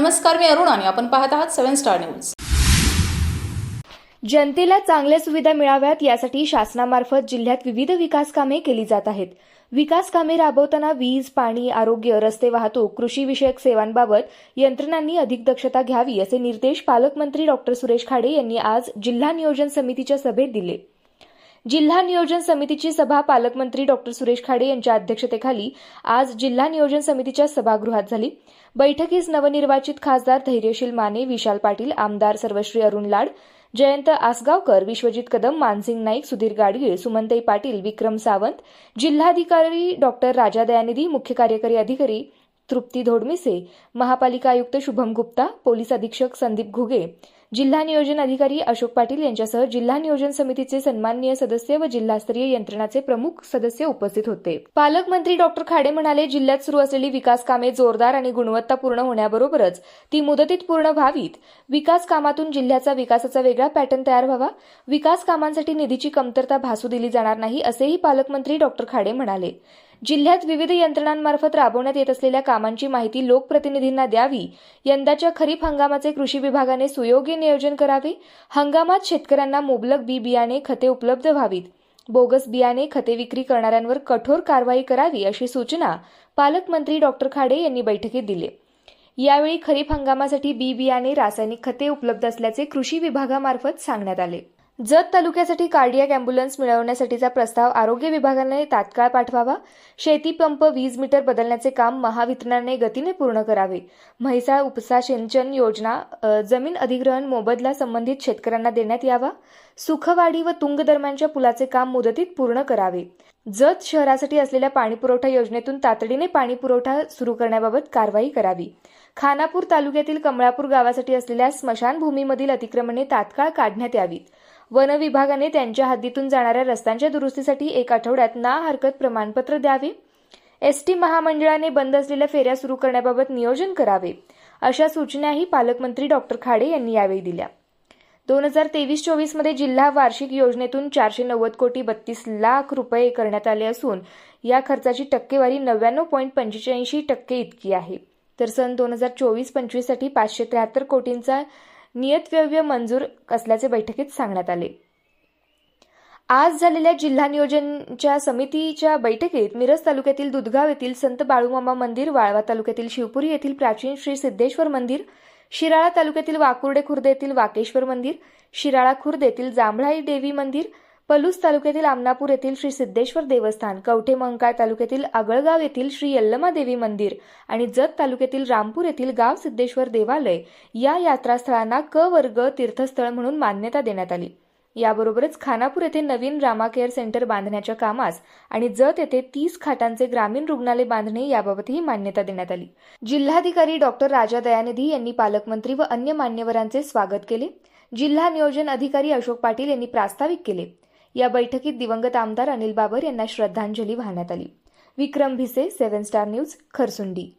नमस्कार मी अरुण आणि आपण पाहत आहात सेव्हन स्टार न्यूज. जनतेला चांगल्या सुविधा मिळाव्यात यासाठी शासनामार्फत जिल्ह्यात विविध विकास कामे केली जात आहेत. विकास कामे राबवताना वीज पाणी आरोग्य रस्ते वाहतूक कृषी विषयक सेवांबाबत यंत्रणांनी अधिक दक्षता घ्यावी असे निर्देश पालकमंत्री डॉक्टर सुरेश खाडे यांनी आज जिल्हा नियोजन समितीच्या सभेत दिले. जिल्हा नियोजन समितीची सभा पालकमंत्री डॉक्टर सुरेश खाडे यांच्या अध्यक्षतेखाली आज जिल्हा नियोजन समितीच्या सभागृहात झाली. बैठकीस नवनिर्वाचित खासदार धैर्यशील माने विशाल पाटील आमदार सर्वश्री अरुण लाड जयंत आसगावकर विश्वजित कदम मानसिंग नाईक सुधीर गाडगीळ सुमनताई पाटील विक्रम सावंत जिल्हाधिकारी डॉक्टर राजा दयानिधी मुख्य कार्यकारी अधिकारी तृप्ती धोडमिसे महापालिका आयुक्त शुभम गुप्ता पोलीस अधीक्षक संदीप घुगे जिल्हा नियोजन अधिकारी अशोक पाटील यांच्यासह जिल्हा नियोजन समितीचे सन्माननीय सदस्य व जिल्हास्तरीय यंत्रणाचे प्रमुख सदस्य उपस्थित होते. पालकमंत्री डॉक्टर खाडे म्हणाले जिल्ह्यात सुरू असलेली विकास कामे जोरदार आणि गुणवत्तापूर्ण होण्याबरोबरच ती मुदतीत पूर्ण व्हावीत. विकास कामातून जिल्ह्याचा विकासाचा वेगळा पॅटर्न तयार व्हावा. विकास कामांसाठी निधीची कमतरता भासू दिली जाणार नाही असेही पालकमंत्री डॉक्टर खाडे म्हणाले. जिल्ह्यात विविध यंत्रणांमार्फत राबवण्यात येत असलेल्या कामांची माहिती लोकप्रतिनिधींना द्यावी. यंदाच्या खरीप हंगामाचे कृषी विभागाने सुयोग्य नियोजन करावे. हंगामात शेतकऱ्यांना मुबलक बी बियाणे खते उपलब्ध व्हावीत. बोगस बियाणे खते विक्री करणाऱ्यांवर कठोर कारवाई करावी अशी सूचना पालकमंत्री डॉक्टर खाडे यांनी बैठकीत दिली. यावेळी खरीप हंगामासाठी बी बियाणे रासायनिक खते उपलब्ध असल्याचे कृषी विभागामार्फत सांगण्यात आले. जत तालुक्यासाठी कार्डियाक अँब्युलन्स मिळवण्यासाठीचा प्रस्ताव आरोग्य विभागाने तात्काळ पाठवावा. शेती पंप वीज मीटर बदलण्याचे काम महावितरणाने गतीने पूर्ण करावे. म्हैसाळ उपसा सिंचन योजना जमीन अधिग्रहण मोबदला संबंधित शेतकऱ्यांना देण्यात यावा. सुखवाडी व तुंग दरम्यानच्या पुलाचे काम मुदतीत पूर्ण करावे. जत शहरासाठी असलेल्या पाणीपुरवठा योजनेतून तातडीने पाणीपुरवठा सुरू करण्याबाबत कारवाई करावी. खानापूर तालुक्यातील कमळापूर गावासाठी असलेल्या स्मशानभूमीमधील अतिक्रमणे तात्काळ काढण्यात यावीत वन विभागाने त्यांच्या हद्दीतून जाणाऱ्या रस्त्यांच्या दुरुस्तीसाठी एक आठवड्यात ना हरकत प्रमाणपत्र द्यावे. एसटी महामंडळाने बंद असलेल्या फेऱ्या सुरू करण्याबाबत नियोजन करावे अशा सूचनाही पालकमंत्री डॉक्टर खाडे यांनी यावेळी दिल्या. दोन हजार तेवीस चोवीसमध्ये जिल्हा वार्षिक योजनेतून चारशे नव्वद कोटी बत्तीस लाख रुपये करण्यात आले असून या खर्चाची टक्केवारी नव्याण्णव पॉईंट पंचेचाळीस टक्के इतकी आहे. तर सन दोन हजार चोवीस पंचवीससाठी पाचशे त्र्याहत्तर कोटींचा नियतव्यव्य मंजूर असल्याचे बैठकीत सांगण्यात आले. आज झालेल्या जिल्हा नियोजनच्या समितीच्या बैठकीत मिरज तालुक्यातील दुधगाव येथील संत बाळूमामा मंदिर वाळवा तालुक्यातील शिवपुरी येथील प्राचीन श्री सिद्धेश्वर मंदिर शिराळा तालुक्यातील वाकुर्डे खुर्द येथील वाकेश्वर मंदिर शिराळा खुर्द येथील जांभळाई देवी मंदिर पलूस तालुक्यातील आमनापूर येथील श्री सिद्धेश्वर देवस्थान कवठे मंकाळ तालुक्यातील आगळगाव येथील श्री यल्लमा देवी मंदिर आणि जत तालुक्यातील रामपूर येथील गाव सिद्धेश्वर देवालय या यात्रास्थळांना क वर्ग तीर्थस्थळ म्हणून मान्यता देण्यात आली. याबरोबरच खानापूर येथे नवीन रामा केअर सेंटर बांधण्याच्या कामास आणि जत येथे तीस खाटांचे ग्रामीण रुग्णालय बांधणे याबाबतही मान्यता देण्यात आली. जिल्हाधिकारी डॉक्टर राजा दयानिधी यांनी पालकमंत्री व अन्य मान्यवरांचे स्वागत केले. जिल्हा नियोजन अधिकारी अशोक पाटील यांनी प्रास्ताविक केले. या बैठकीत दिवंगत आमदार अनिल बाबर यांना श्रद्धांजली वाहण्यात आली. Vikram Bhise seven star news Kharsundi.